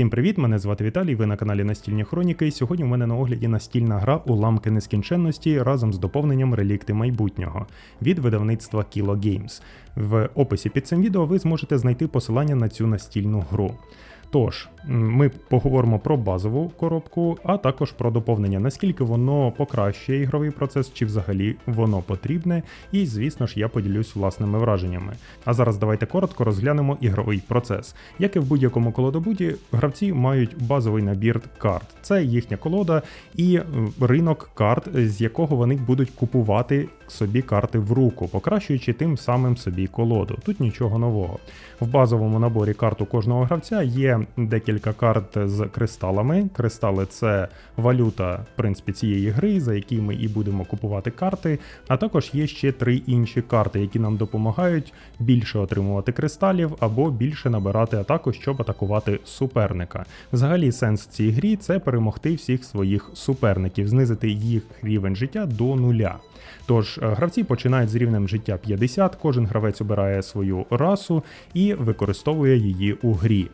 Всім привіт! Мене звати Віталій. Ви на каналі Настільні Хроніки. І Сьогодні у мене на огляді настільна гра Уламки нескінченності разом з доповненням релікти майбутнього від видавництва Kilo Games. В описі під цим відео ви зможете знайти посилання на цю настільну гру. Тож, ми поговоримо про базову коробку, а також про доповнення, наскільки воно покращує ігровий процес, чи взагалі воно потрібне, і звісно ж я поділюсь власними враженнями. А зараз давайте коротко розглянемо ігровий процес. Як і в будь-якому колодобуді, гравці мають базовий набір карт. Це їхня колода і ринок карт, з якого вони будуть купувати собі карти в руку, покращуючи тим самим собі колоду. Тут нічого нового. В базовому наборі карт кожного гравця є декілька карт з кристалами. Кристали це валюта, в принципі, цієї гри, за які ми і будемо купувати карти. А також є ще три інші карти, які нам допомагають більше отримувати кристалів або більше набирати атаку, щоб атакувати суперника. Взагалі, сенс цій грі це перемогти всіх своїх суперників, знизити їх рівень життя до нуля. Тож е, гравці починають з рівнем життя 50, кожен гравець обирає свою расу і використовує її у грі.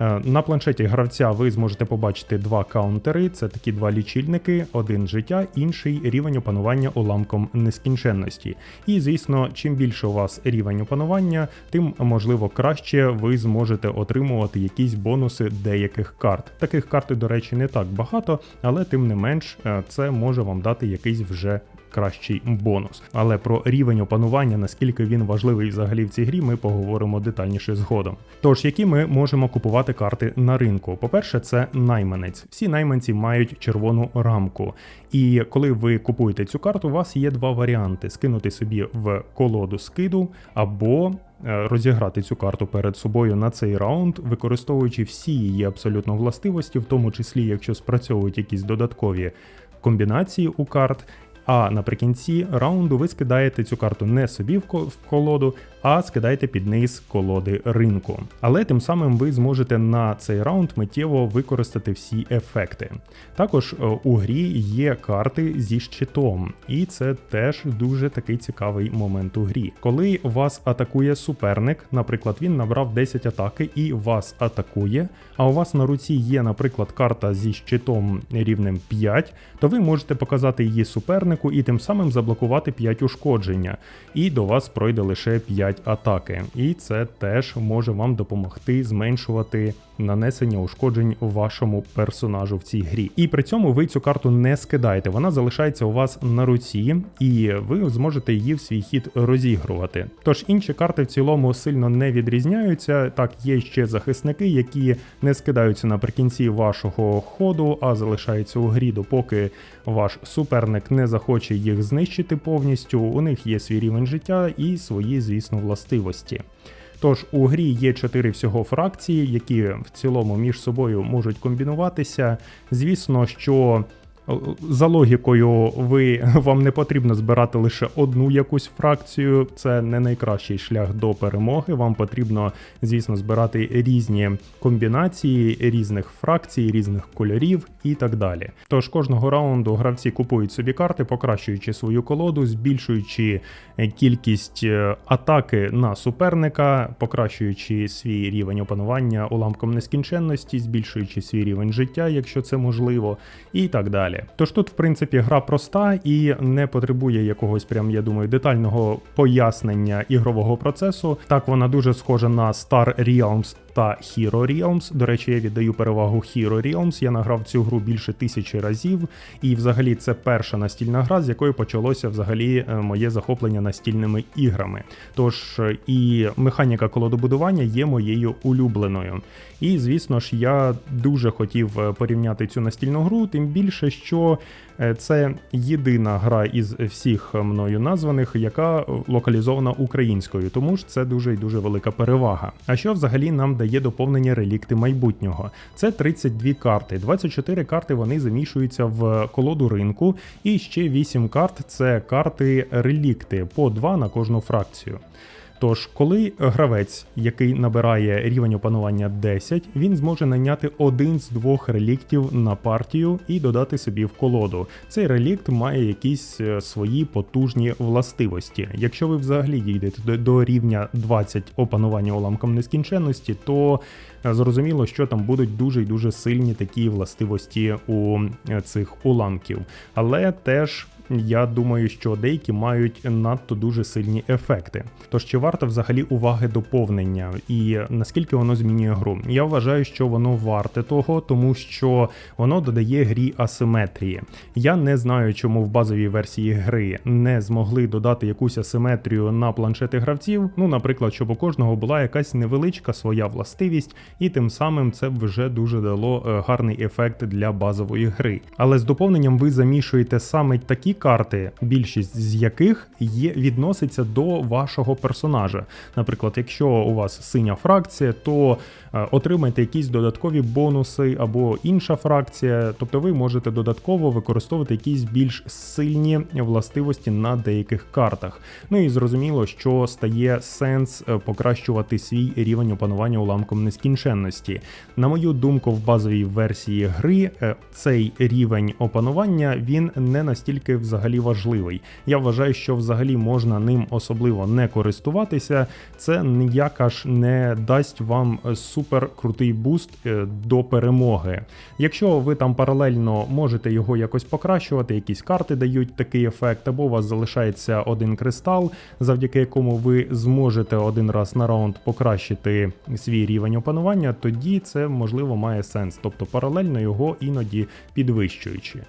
Е, На планшеті гравця ви зможете побачити два каунтери: це такі два лічильники, один життя, інший рівень опанування уламком нескінченності. І звісно, чим більше у вас рівень опанування, тим можливо краще ви зможете отримувати якісь бонуси деяких карт. Таких карт, до речі, не так багато, але тим не менш е, це може вам дати якийсь вже кращий бонус. Але про рівень опанування, наскільки він важливий взагалі в цій грі, ми поговоримо детальніше згодом. Тож, які ми можемо купувати карти на ринку? По-перше, це найманець. Всі найманці мають червону рамку. І коли ви купуєте цю карту, у вас є два варіанти: скинути собі в колоду скиду або. е, Розіграти цю карту перед собою на цей раунд, використовуючи всі її абсолютно властивості, в тому числі, якщо спрацьовують якісь додаткові комбінації у карт, а наприкінці раунду ви скидаєте цю карту не собі в колоду, а скидаєте під низ колоди ринку. Але тим самим ви зможете на цей раунд миттєво використати всі ефекти. Також е, у грі є карти зі щитом, і це теж дуже такий цікавий момент у грі. Коли вас атакує суперник, наприклад, він набрав 10 атаки і вас атакує, а у вас на руці є, наприклад, карта зі щитом рівнем 5, то ви можете показати її супернику і тим самим заблокувати 5 ушкодження, і до вас пройде лише 5 атаки. І це теж може вам допомогти зменшувати нанесення ушкоджень вашому персонажу в цій грі. І при цьому ви цю карту не скидаєте, вона залишається у вас на руці, і ви зможете її в свій хід розігрувати. Тож інші карти в цілому сильно не відрізняються. Так, є ще захисники, які не скидаються наприкінці вашого ходу, а залишаються у грі, допоки ваш суперник не захоче їх знищити повністю. У них є свій рівень життя і свої, звісно, властивості. Тож у грі є чотири всього фракції, які в цілому між собою можуть комбінуватися. Звісно, що за логікою, ви вам не потрібно збирати лише одну якусь фракцію. Це не найкращий шлях до перемоги. Вам потрібно, звісно, збирати різні комбінації різних фракцій, різних кольорів і так далі. Тож кожного раунду гравці купують собі карти, покращуючи свою колоду, збільшуючи кількість е, атаки на суперника, покращуючи свій рівень опанування уламком нескінченності, збільшуючи свій рівень життя, якщо це можливо, і так далі. Тож тут, в принципі, гра проста і не потребує якогось, прям я думаю, детального пояснення ігрового процесу. Так вона дуже схожа на Star Realms та Hero Realms. До речі, я віддаю перевагу Hero Realms. Я награв цю гру більше тисячі разів, і взагалі це перша настільна гра, з якої почалося взагалі е, моє захоплення настільними іграми. Тож е, і механіка колодобудування є моєю улюбленою. І звісно ж, я дуже хотів е, порівняти цю настільну гру, тим більше, що це єдина гра із всіх мною названих, яка локалізована українською, тому ж це дуже і дуже велика перевага. А що взагалі нам дає доповнення релікти майбутнього? Це 32 карти. 24 карти вони замішуються в колоду ринку, і ще 8 карт це карти релікти по 2 на кожну фракцію. Тож, коли гравець, який набирає рівень опанування 10, він зможе найняти один з двох реліктів на партію і додати собі в колоду. Цей релікт має якісь е, свої потужні властивості. Якщо ви взагалі дійдете до, рівня 20 опанування уламком нескінченності, то е, зрозуміло, що там будуть дуже й дуже сильні такі властивості у е, цих уламків. Але теж я думаю, що деякі мають надто дуже сильні ефекти. Тож чи варто взагалі уваги доповнення і наскільки воно змінює гру? Я вважаю, що воно варте того, тому що воно додає грі асиметрії. Я не знаю, чому в базовій версії гри не змогли додати якусь асиметрію на планшети гравців. Ну, наприклад, щоб у кожного була якась невеличка своя властивість, і тим самим це б вже дуже дало е, гарний ефект для базової гри. Але з доповненням ви замішуєте саме такі карти, більшість з яких є відноситься до вашого персонажа. Наприклад, якщо у вас синя фракція, то е, отримайте якісь додаткові бонуси або інша фракція, тобто ви можете додатково використовувати якісь більш сильні властивості на деяких картах. Ну і зрозуміло, що стає сенс е, покращувати свій рівень опанування уламком нескінченності. На мою думку, в базовій версії гри е, цей рівень опанування він не настільки взагалі важливий. Я вважаю, що взагалі можна ним особливо не користуватися. Це ніяк аж не дасть вам е, супер крутий буст е, до перемоги. Якщо ви там паралельно можете його якось покращувати, якісь карти дають такий ефект, або у вас залишається один кристал, завдяки якому ви зможете один раз на раунд покращити свій рівень опанування, тоді це можливо має сенс, тобто паралельно його іноді підвищуючи.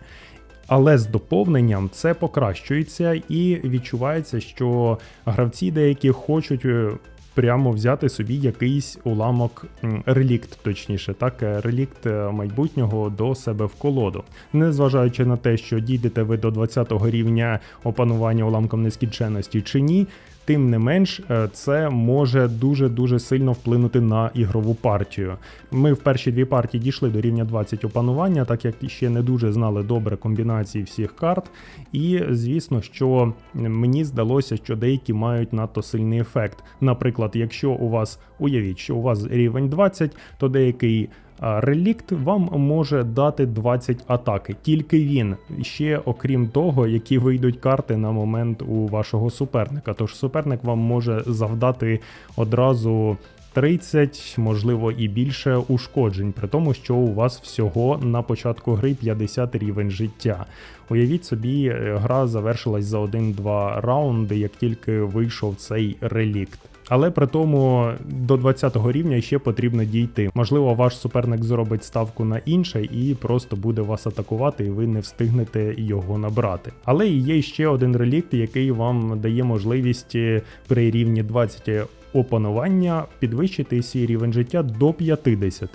Але з доповненням це покращується і відчувається, що гравці деякі хочуть е, прямо взяти собі якийсь уламок релікт, точніше, так, е, релікт е, майбутнього до себе в колоду. Незважаючи на те, що дійдете ви до 20-го рівня опанування уламком нескінченності чи ні. Тим не менш, е, це може дуже дуже сильно вплинути на ігрову партію. Ми в перші дві партії дійшли до рівня 20 опанування, так як ще не дуже знали добре комбінації всіх карт. І звісно, що мені здалося, що деякі мають надто сильний ефект. Наприклад, якщо у вас уявіть, що у вас рівень 20, то деякий Релікт вам може дати 20 атаки, тільки він. Ще окрім того, які вийдуть карти на момент у вашого суперника. Тож суперник вам може завдати одразу 30, можливо, і більше ушкоджень, при тому, що у вас всього на початку гри 50 рівень життя. Уявіть собі, е, гра завершилась за 1-2 раунди, як тільки вийшов цей релікт. Але при тому до 20-го рівня ще потрібно дійти. Можливо, ваш суперник зробить ставку на інше і просто буде вас атакувати, і ви не встигнете його набрати. Але є ще один релікт, який вам дає можливість е, при рівні 20 опанування підвищити свій рівень життя до 50.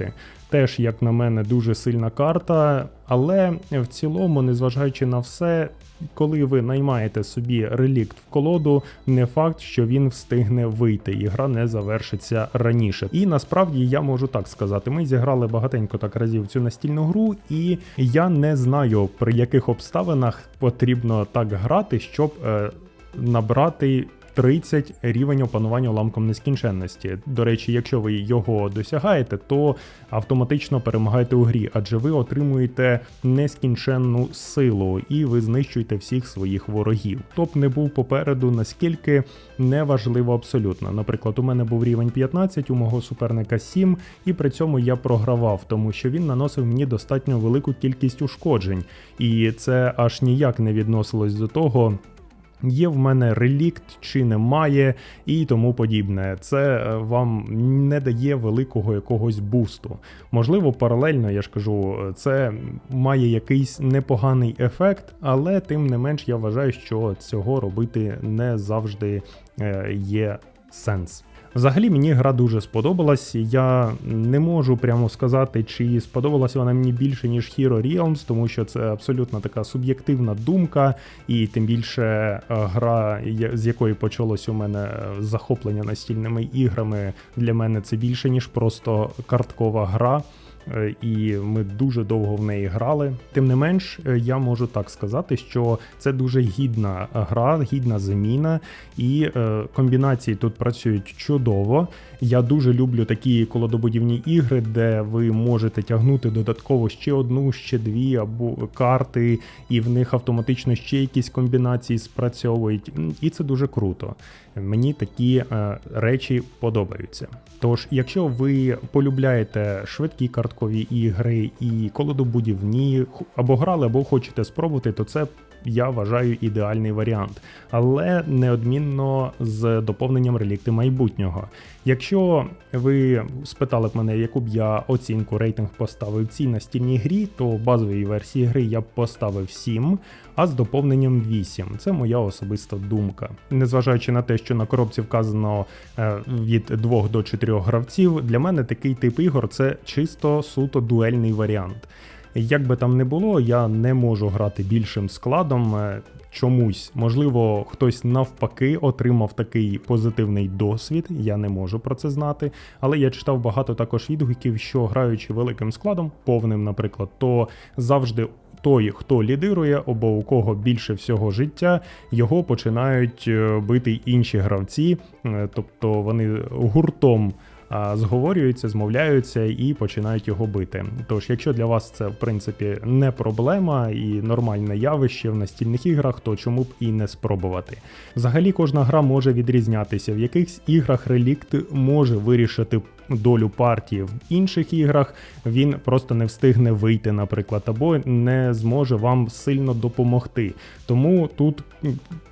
Теж, як на мене, дуже сильна карта, але в цілому, незважаючи на все, коли ви наймаєте собі релікт в колоду, не факт, що він встигне вийти, і гра не завершиться раніше. І насправді я можу так сказати: ми зіграли багатенько так разів цю настільну гру, і я не знаю, при яких обставинах потрібно так грати, щоб е, набрати 30 рівень опанування уламком нескінченності. До речі, якщо ви його досягаєте, то автоматично перемагаєте у грі, адже ви отримуєте нескінченну силу і ви знищуєте всіх своїх ворогів. Топ не був попереду, наскільки неважливо абсолютно. Наприклад, у мене був рівень 15, у мого суперника 7, і при цьому я програвав, тому що він наносив мені достатньо велику кількість ушкоджень, і це аж ніяк не відносилось до того. Є в мене релікт чи немає, і тому подібне. Це е, вам не дає великого якогось бусту. Можливо, паралельно, я ж кажу, це має якийсь непоганий ефект, але тим не менш я вважаю, що цього робити не завжди е, є сенс. Взагалі мені гра дуже сподобалась. Я не можу прямо сказати, чи сподобалася вона мені більше, ніж Hero Realms, тому що це абсолютно така суб'єктивна думка, і тим більше е, гра, з якої почалось у мене е, захоплення настільними іграми, для мене це більше, ніж просто карткова гра. Е, і ми дуже довго в неї грали. Тим не менш, е, я можу так сказати, що це дуже гідна гра, гідна заміна, і е, комбінації тут працюють чудово. Я дуже люблю такі колодобудівні ігри, де ви можете тягнути додатково ще одну, ще дві або карти, і в них автоматично ще якісь комбінації спрацьовують. І це дуже круто. Мені такі е, речі подобаються. Тож, якщо ви полюбляєте швидкі карткові ігри і колодобудівні, або грали, або хочете спробувати, то це я вважаю ідеальний варіант, але неодмінно з доповненням релікти майбутнього. Якщо ви спитали б мене, яку б я оцінку рейтинг поставив цій настільній грі, то базовій версії гри я б поставив 7, а з доповненням 8. Це моя особиста думка. Незважаючи на те, що на коробці вказано е, від 2 до 4 гравців, для мене такий тип ігор це чисто суто дуельний варіант. Як би там не було, я не можу грати більшим складом. Чомусь, можливо, хтось навпаки отримав такий позитивний досвід, я не можу про це знати. Але я читав багато також відгуків, що граючи великим складом, повним, наприклад, то завжди той, хто лідирує, або у кого більше всього життя, його починають е, бити інші гравці, е, тобто вони гуртом зговорюються, змовляються і починають його бити. Тож, якщо для вас це в принципі не проблема і нормальне явище в настільних іграх, то чому б і не спробувати? Взагалі, кожна гра може відрізнятися. В якихось іграх релікт може вирішити долю партії, в інших іграх він просто не встигне вийти, наприклад, або не зможе вам сильно допомогти. Тому тут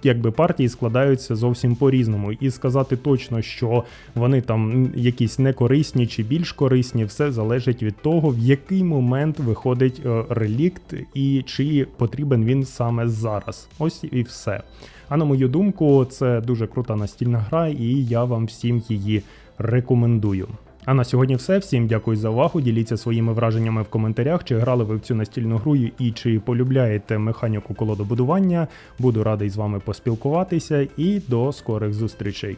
якби партії складаються зовсім по-різному. І сказати точно, що вони там якісь некорисні чи більш корисні, все залежить від того, в який момент виходить е, релікт і чи потрібен він саме зараз. Ось і все. А на мою думку, це дуже крута настільна гра, і я вам всім її рекомендую. А на сьогодні все. Всім дякую за увагу. Діліться своїми враженнями в коментарях, чи грали ви в цю настільну гру і чи полюбляєте механіку колодобудування. Буду радий з вами поспілкуватися і до скорих зустрічей.